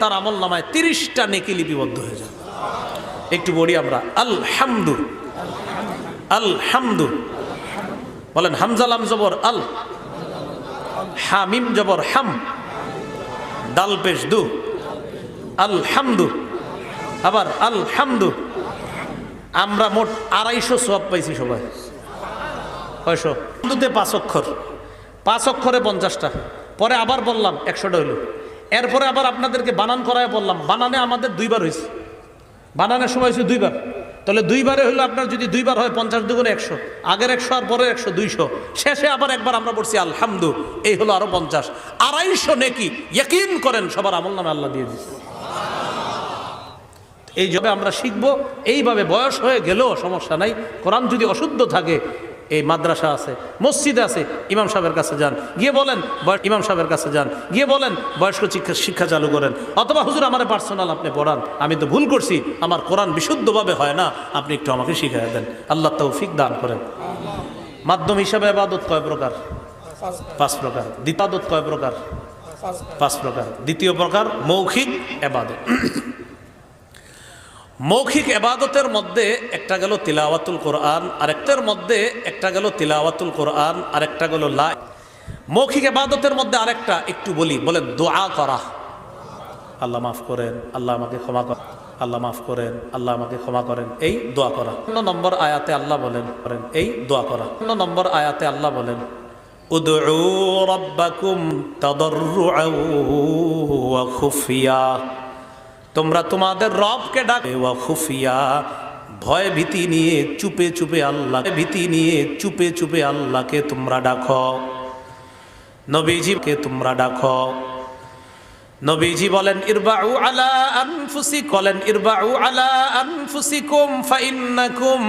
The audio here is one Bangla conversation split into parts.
তার আমল নামায় তিরিশটা নেকি লিপিবদ্ধ হয়ে যাবে একটু বলি আমরা। আলহামদু। আলহামদু। বলেন, হামজালাম জবর, আল। হামিম জবর, হাম। দাল পেশ, দু। আলহামদু। আবার আলহামদু। আমরা মোট আড়াইশো সব পাইছি সবাই। কয়শো? হিন্দুতে পাঁচ অক্ষর। পাঁচ অক্ষরে পঞ্চাশটা। পরে আবার বললাম, একশোটা হইল। এরপরে আবার আপনাদেরকে বানান করায় বললাম, বানানে আমাদের দুইবার হয়েছে। বানানের সময় হয়েছে দুইবার। তাহলে দুইবারে হলো আপনার যদি দুইবার হয় পঞ্চাশ দুগুণে একশো, আগের একশো আর পরের একশো দুইশো। শেষে আবার একবার আমরা বলছি আলহামদু, এই হলো আরও পঞ্চাশ। আড়াইশো নেকি ইয়কিন করেন, সবার আমল নামে আল্লাহ দিয়ে দিচ্ছে এই জবে আমরা শিখব, এইভাবে বয়স হয়ে গেলেও সমস্যা নাই। কোরআন যদি অশুদ্ধ থাকে এই মাদ্রাসা আছে, মসজিদ আছে, ইমাম সাহেবের কাছে যান। গিয়ে বলেন ইমাম সাহেবের কাছে যান। গিয়ে বলেন, বয়স্ক শিক্ষা শিক্ষা চালু করেন। অথবা হুজুর, আমার পার্সোনাল আপনি পড়ান। আমি তো ভুল করছি, আমার কোরআন বিশুদ্ধভাবে হয় না, আপনি একটু আমাকে শিখিয়ে দেন। আল্লাহ তৌফিক দান করেন। মাধ্যম হিসাবে আবাদত কয় প্রকার? পাঁচ প্রকার। দ্বিতাদত কয় প্রকার? পাঁচ প্রকার। দ্বিতীয় প্রকার, মৌখিক এবাদত। মৌখিক এবাদতের মধ্যে একটা গেল তিলাওয়াতুল কোরআন, আরেকটার মধ্যে একটা গেল তিলাওয়াতুল কোরআন, আরেকটা গেল লা মৌখিক এবাদতের মধ্যে আরেকটা, একটু বলি বলে দোয়া করা। আল্লাহ মাফ করেন, আল্লাহ আমাকে ক্ষমা করেন, আল্লাহ মাফ করেন, আল্লাহ আমাকে ক্ষমা করেন, এই দোয়া করা। অন্য নম্বর আয়াতে আল্লাহ বলেন, করেন, এই দোয়া করা। অন্য নম্বর আয়াতে আল্লাহ বলেন, উদউ রাব্বাকুম খুফিয়া। তোমরা তোমাদের রবকে ডাকে। খুফিয়া, ভয় ভীতি নিয়ে চুপে চুপে আল্লাহ ভীতি নিয়ে চুপে চুপে আল্লাহকে তোমরা ডাকো। নবীজিকে তোমরা ডাকো। নবীজি বলেন, ইরবাউ আলা আনফুসি বলেন ইরবাউ আলা আনফুসিকুম ফাইন্নাকুম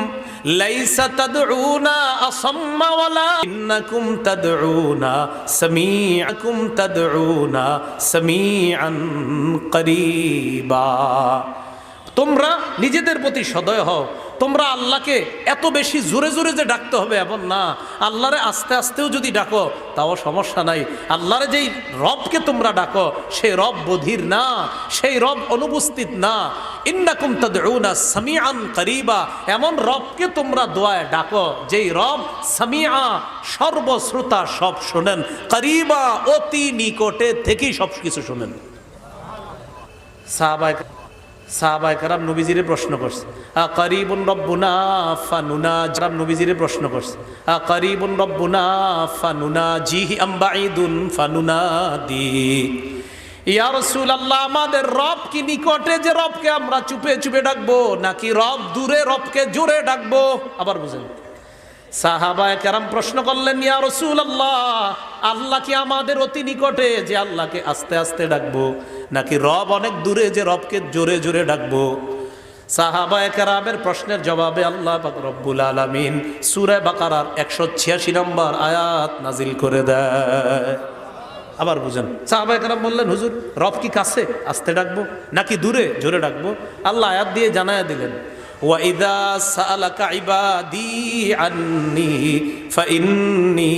লাইসা তাদউনা আসাম্মা ওয়ালা ইন্নাকুম তাদউনা সামিআকুম তাদউনা সামিআন করিবা। তোমরা নিজেদের প্রতি সদয় হও। তোমরা আল্লাহকে এত বেশি জোরে জোরে যে ডাকতে হবে, এমন না। আল্লাহরে আস্তে আস্তেও যদি ডাকো, তাও সমস্যা নাই। আল্লাহরে যেই রবকে তোমরা ডাকো সেই রব বধির না, সেই রব অনুপস্থিত না। ইন্নাকুম তাদউনা সামিআন করিবা, এমন রবকে তোমরা দোয়ায় ডাকো, যেই রব সামিআ, সর্বশ্রোতা সব শোনেন। করিবা অতি নিকটে থেকেই সব কিছু শোনেন। সাহাবায়ে সাহাবায় কারাম নবীজিরে প্রশ্ন করছে, আ করিবুন রব্বুনা ফানুনা জারাম নবীজিরে প্রশ্ন করছে, আ করিবুন রব্বুনা ফানুনা জিহি আম্বাইদুন ফানুনা দি ইয়ারসুল আল্লাহ আমাদের রব কি নিকটে যে রবকে আমরা চুপে চুপে ডাকবো, নাকি রব দূরে রবকে জোরে ডাকবো? আবার বুঝেন। সাহাবায় কেরাম প্রশ্ন করলেন রসুল আল্লাহ আল্লাহ কি আমাদের অতি নিকটে যে আল্লাহকে আস্তে আস্তে ডাকবো? নাকি রব অনেক দূরে যে রবকে জোরে জোরে ডাকবো? সাহাবায় কেরামের প্রশ্নের জবাবে আল্লাহ রব্বুল আলামিন সুরে বাকারার একশো ছিয়াশি নম্বর আয়াত নাজিল করে দেয়। আবার বুঝেন, সাহাবায় কেরাম বললেন, হুজুর, রব কি কাছে আস্তে ডাকবো? নাকি দূরে জোরে ডাকবো? আল্লাহ আয়াত দিয়ে জানায় দিলেন ওয়াইদা সালাকা ইবাদি আন্নি ফাইন্নি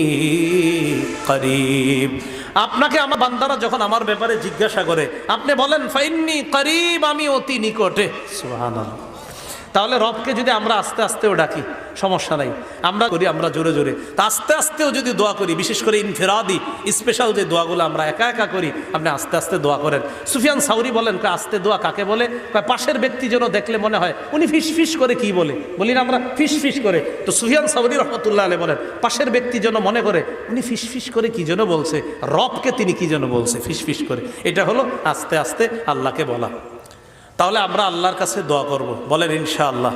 করিব। আপনাকে আমার বান্দারা যখন আমার ব্যাপারে জিজ্ঞাসা করে, আপনি বলেন, ফাইন্নি করিব, আমি অতি নিকটে। সুবহানাল্লাহ। তাহলে রবকে যদি আমরা আস্তে আস্তেও ডাকি, সমস্যা নাই। আমরা করি, আমরা জোরে জোরে। তা আস্তে আস্তেও যদি দোয়া করি, বিশেষ করে ইনফেরাদি স্পেশাল যে দোয়াগুলো আমরা একা একা করি, আপনি আস্তে আস্তে দোয়া করেন। সুফিয়ান সাউরি বলেন আস্তে দোয়া কাকে বলে? পাশের ব্যক্তি যেন দেখলে মনে হয়, উনি ফিস ফিস করে কি বলে? বলি না আমরা ফিস ফিস করে। তো সুফিয়ান সাউরি রহমতুল্লাহ আলী বলেন, পাশের ব্যক্তি যেন মনে করে, উনি ফিস ফিস করে কি যেন বলছে? রবকে তিনি কি যেন বলছে? ফিস ফিস করে। এটা হলো আস্তে আস্তে আল্লাহকে বলা। তাহলে আমরা আল্লাহর কাছে দোয়া করব। বলেন, ইনশাআল্লাহ।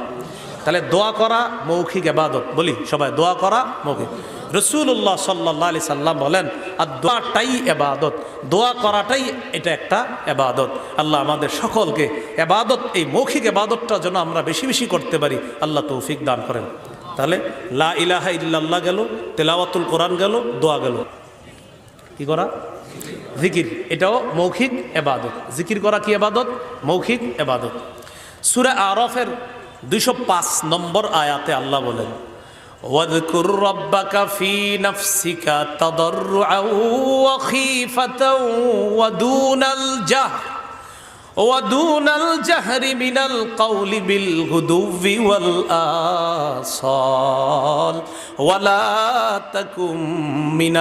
তাহলে দোয়া করা মৌখিক এবাদত বলি, সবাই, দোয়া করা মৌখিক। রসুল্লাহ সাল্লাহ আলি সাল্লাম বলেন আর দোয়াটাই এবাদত দোয়া করাটাই এটা একটা এবাদত আল্লাহ আমাদের সকলকে এবাদত এই মৌখিক এবাদতটা যেন আমরা বেশি বেশি করতে পারি। আল্লাহ তৌফিক দান করেন। তাহলে লা ইলাহা ইল্লাল্লাহ গেল, তেলাওয়াতুল কোরআন গেল, দোয়া গেল। কি করা? জিকির এটাও মৌখিক এবাদত জিকির করা কি এবাদত মৌখিক এবাদত সুরে আরফের দুইশো পাঁচ নম্বর আয়াতে আল্লাহ বলেন واذكر ربك في نفسك تضرعا وخيفة ودون الجهر ودون الجهر من القول بالغدو والآصال ولا تكن من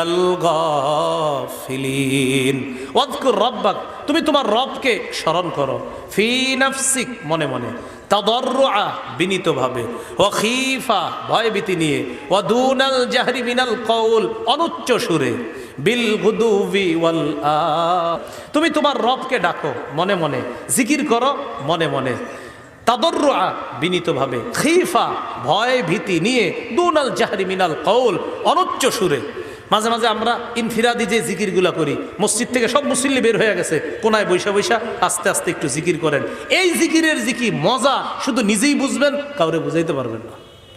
الغافلين واذكر ربك তুমি তোমার রবকে স্মরণ করো ফি নাফসিক মনে মনে তাদর্রুআ বিনীতভাবে ও খিফা ভয়ভীতি নিয়ে ও দুনাল জাহরি মিনাল কৌল অনুচ্চ সুরে বিল ওয়াল তুমি তোমার রবকে ডাকো, মনে মনে। জিকির করো, মনে মনে। তাদর্রুআ, বিনীতভাবে। খিফা, ভয় ভীতি নিয়ে দুনাল জাহরি মিনাল কৌল অনুচ্চ সুরে। মাঝে মাঝে আমরা ইনফিরাদি যে জিকিরগুলা করি, মসজিদ থেকে সব মুসল্লি বের হয়ে গেছে, কোনায় বৈশা বৈশা, আস্তে আস্তে একটু জিকির করেন। এই জিকিরের জিকির মজা, শুধু নিজেই বুঝবেন, কাউরে বুঝাইতে পারবেন না।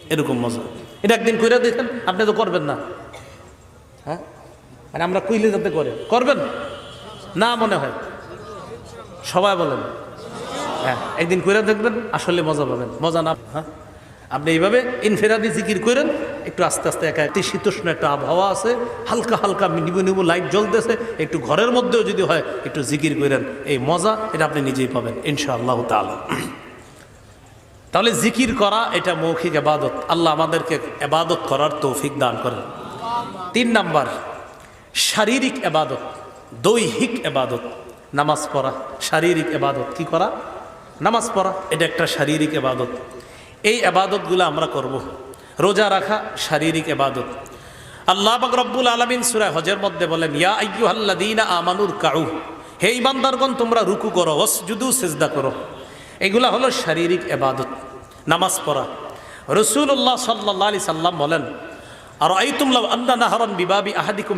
এরকম মজা। এটা একদিন কইরা দেখেন, আপনি তো করবেন না। হ্যাঁ? মানে আমরা কইলে যাতে করে। করবেন? না মনে হয়। সবাই বলেন। হ্যাঁ একদিন কইরা দেখবেন, আসলে মজা পাবেন। মজা না হ্যাঁ? আপনি এইভাবে ইনফেরাদি জিকির করেন একটু আস্তে আস্তে একা একটি শীতোষ্ণ একটা আবহাওয়া আছে, হালকা হালকা নিবু নিবু লাইট জ্বলতেছে, একটু ঘরের মধ্যেও যদি হয়, একটু জিকির করেন এই মজা এটা আপনি নিজেই পাবেন, ইনশাআল্লাহ তাআলা। তাহলে জিকির করা এটা মৌখিক এবাদত আল্লাহ আমাদেরকে এবাদত করার তৌফিক দান করেন। তিন নাম্বার শারীরিক এবাদত, দৈহিক এবাদত, নামাজ পড়া, শারীরিক এবাদত কি করা? নামাজ পড়া, এটা একটা শারীরিক এবাদত। এই এবাদতগুলো আমরা করব। রোজা রাখা, শারীরিক এবাদত। আল্লাহ রব্বুল আলমিন সুরায় হজের মধ্যে বলেন, ইয়া আইয়ু আল্লাদিনা আমানুর কাউ হে ইমানদারগণ তোমরা রুকু করো ওসজুদু সেজদা করো। এগুলা হলো শারীরিক এবাদত, নামাজ পড়া। রসুল্লাহ সাল্লাহ আলি সাল্লাম বলেন আর আন্না বিবাবি আহাদিকুম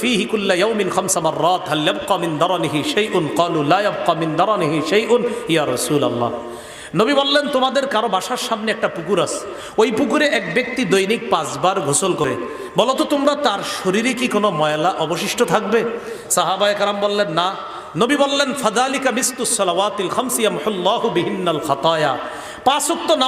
ফীহি কুল্লা ইয়াউমিন খামসা মাররাত। হাল ইয়াবকা মিন দারানিহি শাইউন? ক্বালু লা ইয়াবকা মিন দারানিহি শাইউন? ইয়া রাসূলুল্লাহ। নবী বললেন, তোমাদের কারও বাসার সামনে একটা পুকুর আছে। ওই পুকুরে এক ব্যক্তি দৈনিক পাঁচবার গোসল করে। বলো তো, তোমরা তার শরীরে কি কোনো ময়লা অবশিষ্ট থাকবে? সাহাবায়ে কারাম বললেন, না। নবী বললেন ফাদালিকা মিস্তুস সালাওয়াতিল খামসিয়া মুহাল্লাহু বিহিন্নাল খাতায়া। পাঁচ নামাজ